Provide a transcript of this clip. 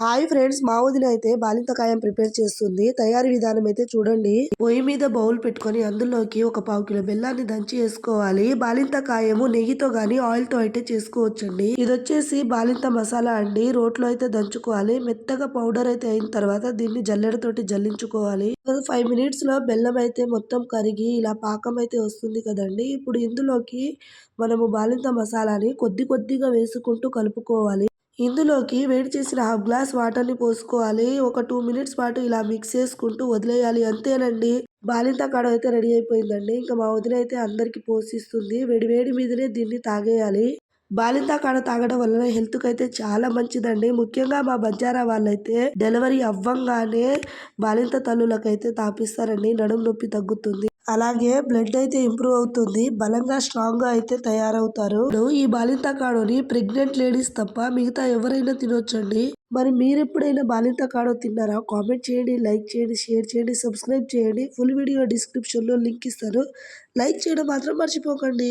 Hi friends మా వదిన అయితే బాలింతకాయం ప్రిపేర్ చేస్తుంది. తయారీ విధానం అయితే చూడండి. పొయ్యి మీద బౌల్ పెట్టుకొని అందులోకి ఒక పావు కిలో బెల్లాన్ని దంచి వేసుకోవాలి. బాలింతకాయము నెయ్యితో గాని ఆయిల్తో అయితే చేసుకోవచ్చండి. ఇది వచ్చేసి బాలింత మసాలా అండి. రోట్లో అయితే దంచుకోవాలి. మెత్తగా పౌడర్ అయితే అయిన తర్వాత దీన్ని జల్లెడతోటి జల్లించుకోవాలి. ఫైవ్ మినిట్స్లో బెల్లం అయితే మొత్తం కరిగి ఇలా పాకం అయితే వస్తుంది కదండి. ఇప్పుడు ఇందులోకి మనము బాలింత మసాలాని కొద్ది కొద్దిగా వేసుకుంటూ కలుపుకోవాలి. ఇందులోకి వేడి చేసిన హాఫ్ గ్లాస్ వాటర్ని పోసుకోవాలి. ఒక టూ మినిట్స్ పాటు ఇలా మిక్స్ చేసుకుంటూ వదిలేయాలి. అంతేనండి. బాలింత కాడ అయితే రెడీ అయిపోయిందండి. ఇంకా మా వదిన అయితే అందరికి పోషిస్తుంది. వేడి వేడి మీదనే దీన్ని తాగేయాలి. బాలింత కాడ తాగడం వలన హెల్త్కి అయితే చాలా మంచిదండి. ముఖ్యంగా మా బంజారా వాళ్ళైతే డెలివరీ అవ్వంగానే బాలింత తల్లులకైతే తాపిస్తారండి. నడుము నొప్పి తగ్గుతుంది. అలాగే బ్లడ్ అయితే ఇంప్రూవ్ అవుతుంది బలంగా స్ట్రాంగ్గా అయితే తయారవుతారు. ఈ బాలింత కాడోని ప్రెగ్నెంట్ లేడీస్ తప్ప మిగతా ఎవరైనా తినొచ్చండి. మరి మీరు ఎప్పుడైనా బాలింత కాడో తిన్నారా? కామెంట్ చేయండి లైక్ చేయండి షేర్ చేయండి సబ్స్క్రైబ్ చేయండి. ఫుల్ వీడియో డిస్క్రిప్షన్లో లింక్ ఇస్తాను. లైక్ చేయడం మాత్రం మర్చిపోకండి.